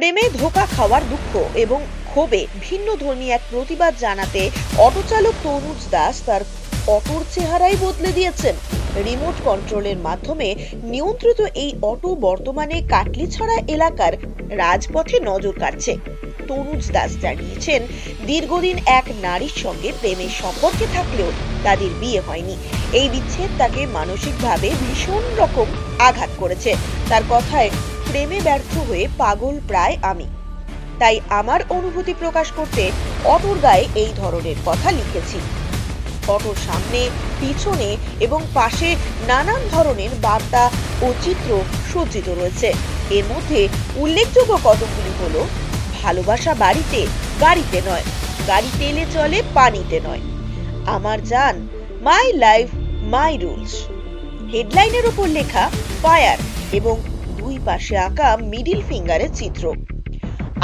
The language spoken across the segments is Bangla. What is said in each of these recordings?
প্রেমে ধোকা খাওয়ার দুঃখ এবং ক্ষোভে ভিন্ন ধর্মী এক প্রতিবাদ জানাতে অটোচালক তনুজ দাস তার অটোর চেহারাই বদলে দিয়েছেন। রিমোট কন্ট্রোলের মাধ্যমে নিয়ন্ত্রিত এই অটো বর্তমানে কাটলিছড়া এলাকার রাজপথে নজর কাটছে তনুজ দাস জানিয়েছেন, দীর্ঘদিন এক নারীর সঙ্গে প্রেমের সম্পর্কে থাকলেও তাদের বিয়ে হয়নি। এই বিচ্ছেদ তাকে মানসিকভাবে ভীষণ রকম আঘাত করেছে। তার কথায় প্রেমে ব্যর্থ হয়ে পাগল প্রায় আমি। তাই আমার অনুভূতি প্রকাশ করতে অটোর গায়ে এই ধরনের কথা লিখেছি। অটোর সামনে, পিছনে এবং পাশে নানান ধরনের বার্তা ও চিত্র সজ্জিত রয়েছে। এর মধ্যে উল্লেখযোগ্য কতগুলি হল, ভালোবাসা বাড়িতে, গাড়িতে নয়। গাড়ি তেলে চলে, পানিতে নয়। আমার যান মাই লাইফ, মাই রুলস। হেডলাইনের উপর লেখা, ফায়ার এবং দুই পাশে আঁকা মিডিল ফিঙ্গারের চিত্র।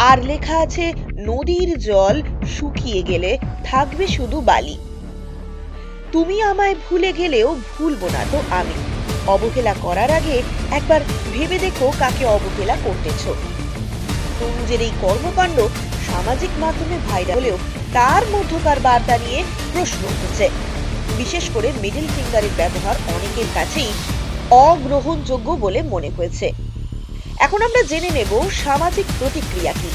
আর লেখা আছে, নদীর জল শুকিয়ে গেলে থাকবে শুধু বালি। তুমি আমায় ভুলে গেলেও ভুলবো না তো আমি। অবহেলা করার আগে একবার ভেবে দেখো কাকে অবহেলা করতেছো। তনুজের এই কর্মকাণ্ড সামাজিক মাধ্যমে ভাইরাল হলেও তার মধ্যকার বার্তা নিয়ে প্রশ্ন উঠেছে। বিশেষ করে মিডল ফিঙ্গারের ব্যবহার অনেকের কাছেই অগ্রহণযোগ্য বলে মনে হয়েছে। এখন আমরা জেনে নেব সামাজিক প্রতিক্রিয়া কি।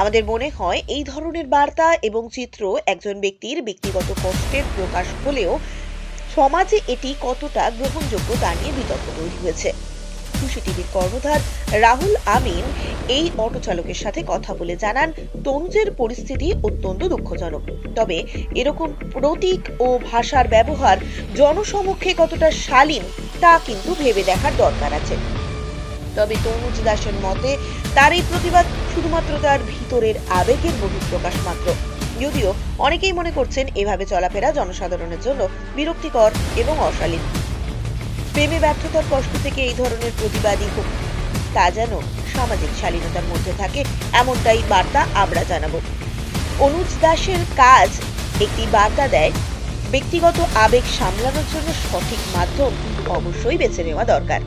আমাদের মনে হয় এই ধরনের বার্তা এবং চিত্র একজন ব্যক্তির ব্যক্তিগত কষ্টের প্রকাশ হলেও সমাজে এটি কতটা গ্রহণযোগ্য তা নিয়ে বিতর্ক তৈরি হয়েছে। খুশি টিভির কর্ণধার রাহুল আমিন এই অটো চালকের সাথে কথা বলে জানান তনুজের পরিস্থিতি অত্যন্ত দুঃখজনক। তবে এরকম প্রতীক ও ভাষার ব্যবহার জনসমক্ষে কতটা শালীন তা কিন্তু ভেবে দেখার দরকার আছে। তবে তনুজ দাসের মতে, তার এই প্রতিবাদ শুধুমাত্র তার ভিতরের আবেগের বহিঃপ্রকাশ মাত্র। যদিও অনেকেই মনে করছেন এভাবে চলাফেরা জনসাধারণের জন্য বিরক্তিকর এবং অশালীন। প্রেমে ব্যর্থতার কষ্ট থেকে এই ধরনের প্রতিবাদী হোক, তা যেন সামাজিক শালীনতার মধ্যে থাকে, এমনটাই বার্তা আমরা জানাব। অনুজ দাসের কাজ একটি বার্তা দেয়, ব্যক্তিগত আবেগ সামলানোর জন্য সঠিক মাধ্যম অবশ্যই বেছে নেওয়া দরকার।